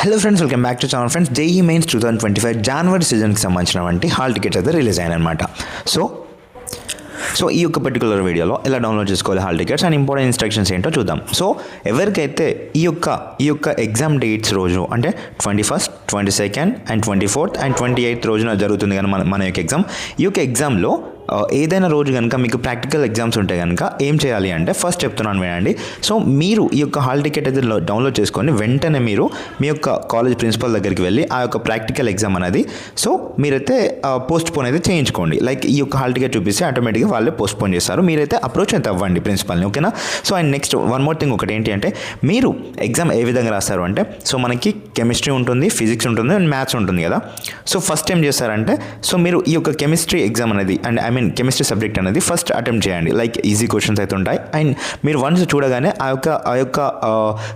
Hello friends welcome back to channel friends JEE mains two thousand twenty five January సీజన్కి సంబంధించినటువంటి hall tickets అయితే release అయ్యాయన్నమాట so so ఈ యొక్క particular వీడియోలో ఎలా డౌన్లోడ్ చేసుకోవాలి hall tickets and important instructions ఏంటో చూద్దాం. సో ఎవరికైతే ఈ యొక్క ఈ యొక్క ఎగ్జామ్ డేట్స్ రోజు అంటే twenty first twenty second and twenty fourth and twenty eighth రోజున జరుగుతుంది కానీ మన మన యొక్క ఎగ్జామ్ ఈ యొక్క ఎగ్జామ్లో ఏదైనా రోజు కనుక మీకు ప్రాక్టికల్ ఎగ్జామ్స్ ఉంటే కనుక ఏం చేయాలి అంటే ఫస్ట్ చెప్తున్నాను వినండి. సో మీరు ఈ యొక్క హాల్ టికెట్ అయితే డౌన్లోడ్ చేసుకొని వెంటనే మీరు మీ యొక్క కాలేజ్ ప్రిన్సిపల్ దగ్గరికి వెళ్ళి ఆ యొక్క ప్రాక్టికల్ ఎగ్జామ్ అనేది సో మీరైతే పోస్ట్ పోన్ అయితే చేయించుకోండి. లైక్ ఈ యొక్క హాల్ టికెట్ చూపిస్తే ఆటోమేటిక్గా వాళ్ళే పోస్ట్ పోన్ చేస్తారు. మీరైతే అప్రోచ్ అయితే అవ్వండి ప్రిన్సిపల్ని ఓకేనా so and next one more thing ఒకటి ఏంటి అంటే మీరు ఎగ్జామ్ ఏ విధంగా రాస్తారు అంటే సో మనకి కెమిస్ట్రీ ఉంటుంది ఫిజిక్స్ ఉంటుంది అండ్ మ్యాథ్స్ ఉంటుంది కదా? సో ఫస్ట్ ఏం చేస్తారంటే సో మీరు ఈ యొక్క కెమిస్ట్రీ ఎగ్జామ్ అనేది and I mean chemistry subject అనేది ఫస్ట్ అటెంప్ట్ చేయండి. లైక్ ఈజీ క్వశ్చన్స్ అయితే ఉంటాయి. అండ్ మీరు వన్స్ చూడగానే ఆ యొక్క ఆ యొక్క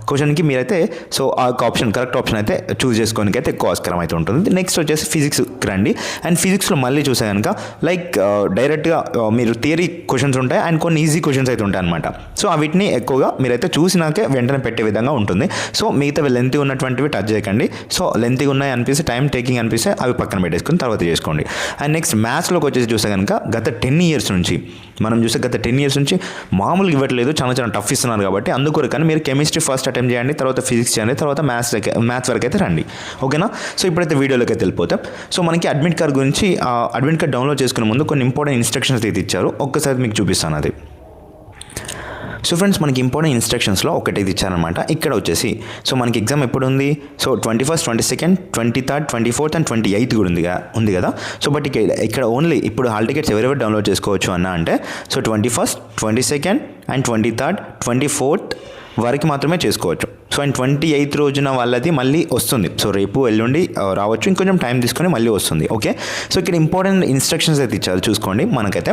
క్వశ్చన్కి మీరైతే సో ఆ యొక్క ఆప్షన్ కరెక్ట్ ఆప్షన్ అయితే చూస్ చేసుకోవడానికి అయితే ఎక్కువ ఆస్కారం అయితే ఉంటుంది. నెక్స్ట్ వచ్చేసి ఫిజిక్స్కి రండి. అండ్ ఫిజిక్స్లో మళ్ళీ చూసే కనుక లైక్ డైరెక్ట్గా మీరు థియరీ క్వశ్చన్స్ ఉంటాయి. అండ్ కొన్ని ఈజీ క్వశ్చన్స్ అయితే ఉంటాయి అనమాట సో వీటిని ఎక్కువగా మీరైతే చూసినాకే వెంటనే పెట్టే విధంగా ఉంటుంది. సో మిగతా లెంత్ ఉన్నటువంటివి టచ్ చేయకండి. సో లెంత్ ఉన్నాయి అనిపిస్తే టైం టేకింగ్ అనిపిస్తే అవి పక్కన పెట్టేసుకుని తర్వాత చేసుకోండి. అండ్ నెక్స్ట్ మ్యాథ్స్లోకి వచ్చేసి చూస్తే కనుక గత టెన్ ఇయర్స్ నుంచి మనం చూస్తే గత టెన్ ఇయర్స్ నుంచి మామూలుగా ఇవ్వట్లేదు చాలా చాలా టఫ్ ఇస్తున్నారు కాబట్టి అందుకొరకు కానీ మీరు కెమిస్ట్రీ ఫస్ట్ అటెంప్ట్ చేయండి తర్వాత ఫిజిక్స్ చేయండి తర్వాత మ్యాథ్స్ మ్యాథ్స్ వరకు అయితే రండి. ఓకేనా? సో ఇప్పుడైతే వీడియోలోకి అయితే వెళ్ళిపోతాం. సో మనకి అడ్మిట్ కార్డ్ గురించి ఆ అడ్మిట్ కార్డ్ డౌన్లోడ్ చేసుకునే ముందు కొన్ని ఇంపార్టెంట్ ఇన్స్ట్రక్షన్స్ అయితే ఇచ్చారు. ఒక్కసారి మీకు చూపిస్తాను అది. సో ఫ్రెండ్స్ మనకి ఇంపార్టెంట్ ఇన్స్ట్రక్షన్స్లో ఒకటి ఇది ఇచ్చారనమాట ఇక్కడ వచ్చేసి సో మనకి ఎగ్జామ్ ఎప్పుడు ఉంది so twenty first twenty second twenty third twenty fourth and twenty eighth కూడా ఉంది ఉంది కదా? సో బట్ ఇక్కడ ఇక్కడ ఓన్లీ ఇప్పుడు హాల్ టికెట్స్ ఎవరెవరు డౌన్లోడ్ చేసుకోవచ్చు అన్న అంటే so twenty first twenty second and twenty third twenty fourth వరకు మాత్రమే చేసుకోవచ్చు. సో అండ్ ట్వంటీ ఎయిత్ రోజున వాళ్ళది మళ్ళీ వస్తుంది. సో రేపు ఎల్లుండి రావచ్చు. ఇంకొంచెం టైం తీసుకొని మళ్ళీ వస్తుంది. ఓకే సో ఇక్కడ ఇంపార్టెంట్ ఇన్స్ట్రక్షన్స్ అయితే ఇచ్చారు. చూసుకోండి మనకైతే.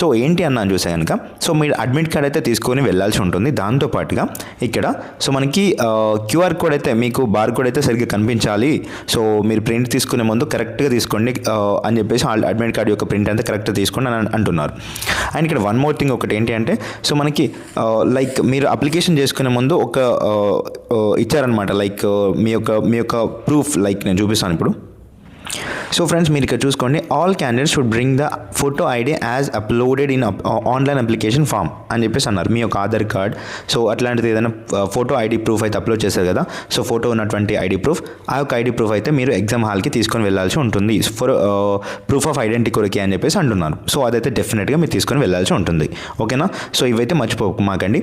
సో ఏంటి అన్నా చూసే కనుక సో మీరు అడ్మిట్ కార్డ్ అయితే తీసుకొని వెళ్ళాల్సి ఉంటుంది. దాంతోపాటుగా ఇక్కడ సో మనకి క్యూఆర్ కోడ్ అయితే మీకు బార్ కోడ్ అయితే సరిగ్గా కనిపించాలి. సో మీరు ప్రింట్ తీసుకునే ముందు కరెక్ట్గా తీసుకోండి. అని చెప్పేసి అడ్మిట్ కార్డ్ యొక్క ప్రింట్ అంతా కరెక్ట్గా తీసుకోండి అని అంటున్నారు. అండ్ ఇక్కడ వన్ మోర్ థింగ్ ఒకటి ఏంటి అంటే సో మనకి లైక్ మీరు అప్లికేషన్ చేసుకునే ముందు ఒక ఇచ్చారనమాట లైక్ మీ యొక్క మీ యొక్క ప్రూఫ్ లైక్ నేను చూపిస్తాను ఇప్పుడు. సో ఫ్రెండ్స్ మీరు ఇక్కడ చూసుకోండి. All candidates should bring the photo ID as uploaded in online application form అని చెప్పేసి అన్నారు. మీ యొక్క ఆధార్ కార్డ్. సో అట్లాంటిది ఏదైనా ఫోటో ఐడి ప్రూఫ్ అయితే అప్లోడ్ చేశారు కదా. సో ఫోటో ఉన్నటువంటి ఐడి ప్రూఫ్ ఆ యొక్క ఐడి ప్రూఫ్ అయితే మీరు ఎగ్జామ్ హాల్కి తీసుకొని వెళ్ళాల్సి ఉంటుంది. ఫర్ ప్రూఫ్ ఆఫ్ ఐడెంటిటీ కొరకే అని చెప్పేసి అంటున్నారు. సో అదైతే డెఫినెట్గా మీరు తీసుకొని వెళ్ళాల్సి ఉంటుంది. ఓకేనా సో ఇవైతే మర్చిపోమాకండి.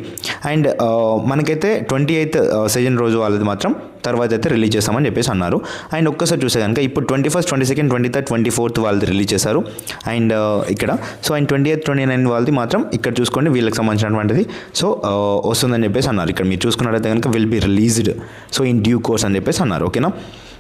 అండ్ uh, మనకైతే ట్వంటీ ఎయిత్ సెజన్ రోజు వాళ్ళది మాత్రం తర్వాత అయితే రిలీజ్ చేస్తామని చెప్పేసి అన్నారు. అండ్ ఒక్కసారి చూసే కనుక ఇప్పుడు twenty first twenty second twenty third twenty fourth వాళ్ళది రిలీజ్ చేశారు. అండ్ uh, ఇక్కడ. So and twenty eighth twenty nine వాళ్ళది మాత్రం ఇక్కడ చూసుకోండి వీళ్ళకి సంబంధించినటువంటిది. సో uh, వస్తుందని చెప్పేసి అన్నారు. ఇక్కడ మీరు చూసుకున్నట్లయితే కనుక will be released so in due course అని చెప్పేసి అన్నారు. ఓకేనా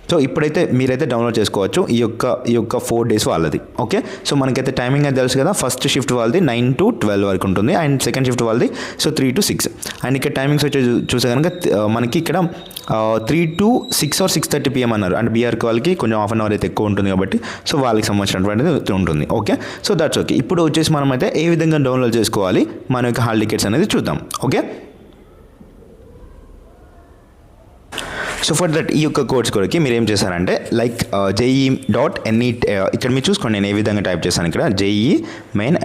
సో ఇప్పుడైతే మీరైతే డౌన్లోడ్ చేసుకోవచ్చు. ఈ యొక్క ఈ యొక్క ఫోర్ డేస్ వాళ్ళది. ఓకే సో మనకైతే టైమింగ్ అయితే తెలుసు కదా. ఫస్ట్ షిఫ్ట్ వాళ్ళది నైన్ టు ట్వెల్వ్ వరకు ఉంటుంది. అండ్ సెకండ్ షిఫ్ట్ వాళ్ళది so three to six and ఇక్కడ టైమింగ్స్ వచ్చి చూసే కనుక మనకి ఇక్కడ three to six or six thirty PM అన్నారు. అంటే బీఆర్కి వాళ్ళకి కొంచెం హాఫ్ అన్ అవర్ అయితే ఎక్కువ ఉంటుంది కాబట్టి సో వాళ్ళకి సంబంధించినటువంటిది ఉంటుంది. ఓకే సో దట్స్ ఓకే ఇప్పుడు వచ్చేసి మనం అయితే ఏ విధంగా డౌన్లోడ్ చేసుకోవాలి? మన యొక్క హాల్ టికెట్స్ అనేది చూద్దాం. ఓకే సో ఫర్ దట్ ఈ యొక్క కోర్స్ కొరకి మీరు ఏం చేశారంటే లైక్ జేఈ డాట్ ఎన్ఈ ఇక్కడ మీరు చూసుకోండి నేను ఏ విధంగా టైప్ చేశాను ఇక్కడ. JEE main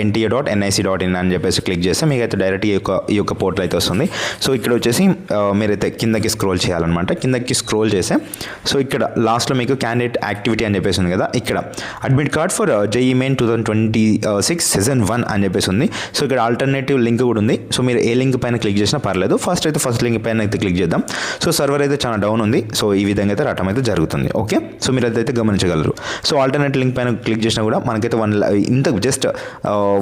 NTA dot NIC dot in అని చెప్పేసి క్లిక్ చేస్తే మీకు అయితే డైరెక్ట్ ఈ యొక్క ఈ యొక్క పోర్టల్ అయితే వస్తుంది. సో ఇక్కడ వచ్చేసి uh, మీరైతే కిందకి స్క్రోల్ చేయాలన్నమాట. కిందకి స్క్రోల్ చేస్తే సో ఇక్కడ లాస్ట్లో మీకు క్యాండిడేట్ యాక్టివిటీ అని చెప్పేసి ఉంది కదా ఇక్కడ. Admit card for JEE main two thousand twenty six season one అని చెప్పేసి ఉంది. సో ఇక్కడ ఆల్టర్నేటివ్ లింక్ కూడా ఉంది. సో మీరు ఏ లింక్ పైన క్లిక్ చేసినా పర్లేదు. ఫస్ట్ అయితే ఫస్ట్ లింక్ పైన అయితే క్లిక్ చేద్దాం. సో సర్వర్ అయితే చాలా డౌన్ ఉంది. సో ఈ విధంగా అయితే రావటం అయితే జరుగుతుంది. ఓకే? సో మీరు అదైతే గమనించగలరు. సో ఆల్టర్నేట్ లింక్ పైన క్లిక్ చేసినా కూడా మనకైతే వన్ ఇంత జస్ట్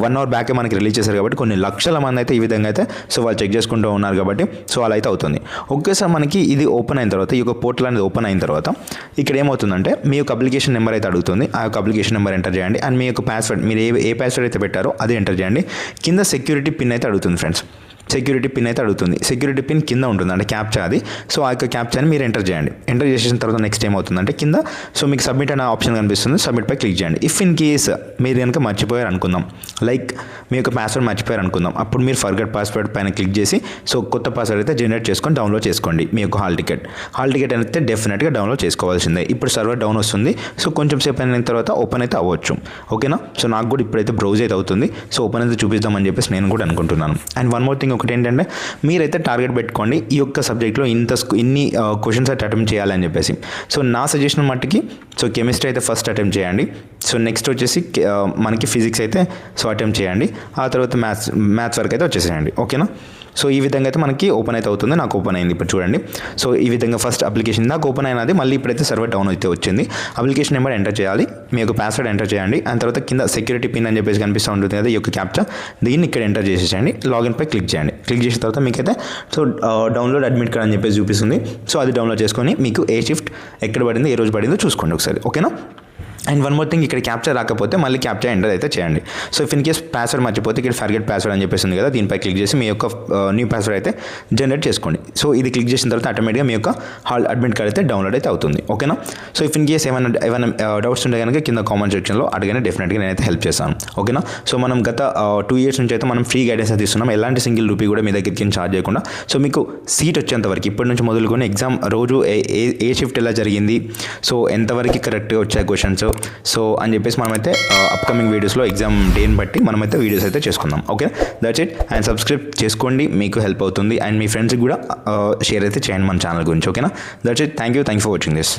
వన్ అవర్ బ్యాకే మనకి రిలీజ్ చేశారు కాబట్టి కొన్ని లక్షల మంది అయితే ఈ విధంగా అయితే సో వాళ్ళు చెక్ చేసుకుంటూ ఉన్నారు కాబట్టి సో అలా అయితే అవుతుంది. ఒకేసారి మనకి ఇది ఓపెన్ అయిన తర్వాత ఈ యొక్క పోర్టల్ అనేది ఓపెన్ అయిన తర్వాత ఇక్కడ ఏమవుతుందంటే మీ యొక్క అప్లికేషన్ నెంబర్ అయితే అడుగుతుంది. ఆ యొక్క అప్లికేషన్ నెంబర్ ఎంటర్ చేయండి. అండ్ మీ యొక్క పాస్వర్డ్ మీరు ఏ ఏ పాస్వర్డ్ అయితే పెట్టారో అది ఎంటర్ చేయండి. కింద సెక్యూరిటీ పిన్ అయితే అడుగుతుంది ఫ్రెండ్స్ సెక్యూరిటీ పిన్ అయితే అడుగుతుంది. సెక్యూరిటీ పిన్ కింద ఉంటుంది. అంటే క్యాప్చా అది. సో ఆ యొక్క క్యాప్చాని మీరు ఎంటర్ చేయండి. ఎంటర్ చేసిన తర్వాత నెక్స్ట్ ఏమవుతుందంటే కింద సో మీకు సబ్మిట్ అనే ఆప్షన్ కనిపిస్తుంది. సబ్మిట్ పై క్లిక్ చేయండి. ఇఫ్ ఇన్ కేస్ మీరు కనుక మర్చిపోయారు అనుకుందాం. లైక్ మీ యొక్క పాస్వర్డ్ మర్చిపోయారు అనుకుందాం. అప్పుడు మీరు ఫర్గట్ పాస్వర్డ్ పైన క్లిక్ చేసి సో కొత్త పాస్వర్డ్ అయితే జనరేట్ చేసుకొని డౌన్లోడ్ చేసుకోండి మీ యొక్క హాల్ టికెట్. హాల్ టికెట్ అయితే డెఫినెట్గా డౌన్లోడ్ చేసుకోవాల్సిందే. ఇప్పుడు సర్వర్ డౌన్ వస్తుంది. సో కొంచెం సేపు అయిన తర్వాత ఓపెన్ అయితే అవ్వచ్చు. ఓకేనా? సో నాకు కూడా ఇప్పుడైతే బ్రౌజ్ అయితే అవుతుంది. సో ఓపెన్ అయితే చూపిద్దామని చెప్పేసి నేను కూడా అనుకుంటున్నాను. అండ్ వన్ మోర్ థింగ్ ఒకటి ఏంటంటే మీరైతే టార్గెట్ పెట్టుకోండి ఈ యొక్క సబ్జెక్ట్లో ఇంత ఇన్ని క్వశ్చన్స్ అయితే అటెంప్ట్ చేయాలని చెప్పేసి. సో నా సజెషన్ మట్టుకి సో కెమిస్ట్రీ అయితే ఫస్ట్ అటెంప్ట్ చేయండి. సో నెక్స్ట్ వచ్చేసి మనకి ఫిజిక్స్ అయితే సో అటెంప్ట్ చేయండి. ఆ తర్వాత మ్యాథ్స్ మ్యాథ్స్ వరకు అయితే వచ్చేసేయండి. ఓకేనా? సో ఈ విధంగా అయితే మనకి ఓపెన్ అయితే అవుతుంది. నాకు ఓపెన్ అయింది ఇప్పుడు చూడండి. సో ఈ విధంగా ఫస్ట్ అప్లికేషన్ నాకు ఓపెన్ అయినది. మళ్ళీ ఇప్పుడైతే సర్వర్ డౌన్ అయితే వచ్చింది. అప్లికేషన్ నెంబర్ ఎంటర్ చేయాలి. మీ యొక్క పాస్వర్డ్ ఎంటర్ చేయండి. ఆ తర్వాత కింద సెక్యూరిటీ పిన్ అని చెప్పేసి కనిపిస్తూ ఉంటుంది కదా ఈ యొక్క క్యాప్చా దీన్ని ఇక్కడ ఎంటర్ చేసేయండి లాగిన్పై క్లిక్ చేయండి. క్లిక్ చేసిన తర్వాత మీకైతే సో డౌన్లోడ్ అడ్మిట్ కార్డ్ అని చెప్పేసి చూపిస్తుంది. సో అది డౌన్లోడ్ చేసుకొని మీకు ఏ షిఫ్ట్ ఎక్కడ పడింది ఏ రోజు పడిందో చూసుకోండి ఒకసారి. ఓకేనా అండ్ వన్ మోర్ థింగ్ ఇక్కడ క్యాప్చర్ రాకపోతే మళ్ళీ క్యాప్చర్ ఎంటర్ అయితే చేయండి. So if in case password మర్చిపోతే ఇక్కడ ఫర్గెట్ పాస్వర్డ్ అని చెప్పేసింది కదా దీనిపై క్లిక్ చేసి మీ యొక్క uh, న్యూ పాస్వర్డ్ అయితే జనరేట్ చేసుకోండి. సో ఇది క్లిక్ చేసిన తర్వాత ఆటోమేటిక్గా మీ యొక్క హాల్ అడ్మిట్ కార్డ్ అయితే డౌన్లోడ్ అయితే అవుతుంది. ఓకేనా సో ఇఫ్ ఇన్ కేస్ ఏమైనా ఏమైనా uh, డౌట్స్ ఉంటే కనుక కింద కామెంట్ సెక్షన్లో అడిగిన డెఫినెట్గా నేనైతే హెల్ప్ చేస్తాను. ఓకేనా సో మనం గత uh, టూ ఇయర్స్ నుంచి అయితే మనం ఫ్రీ గైడెన్స్ అయితే ఇస్తున్నాం. ఎలాంటి సింగిల్ రూపీ కూడా మీ దగ్గరికి ఛార్జ్ చేయకుండా. సో మీకు సీట్ వచ్చేంత వరకు ఇప్పటి నుంచి మొదలుకొని ఎగ్జామ్ రోజు ఏ ఏ- ఏ షిఫ్ట్ ఎలా జరిగింది? సో ఎంతవరకు కరెక్ట్గా వచ్చాయి క్వశ్చన్స్ సో అని చెప్పేసి మనమైతే అప్కమింగ్ వీడియోస్లో ఎగ్జామ్ డేని బట్టి మనమైతే వీడియోస్ అయితే చేసుకుందాం. Okay that's it and subscribe చేసుకోండి. మీకు హెల్ప్ అవుతుంది. అండ్ మీ ఫ్రెండ్స్కి కూడా షేర్ అయితే చేయండి మన ఛానల్ గురించి. ఓకేనా that's it thank you thank for watching this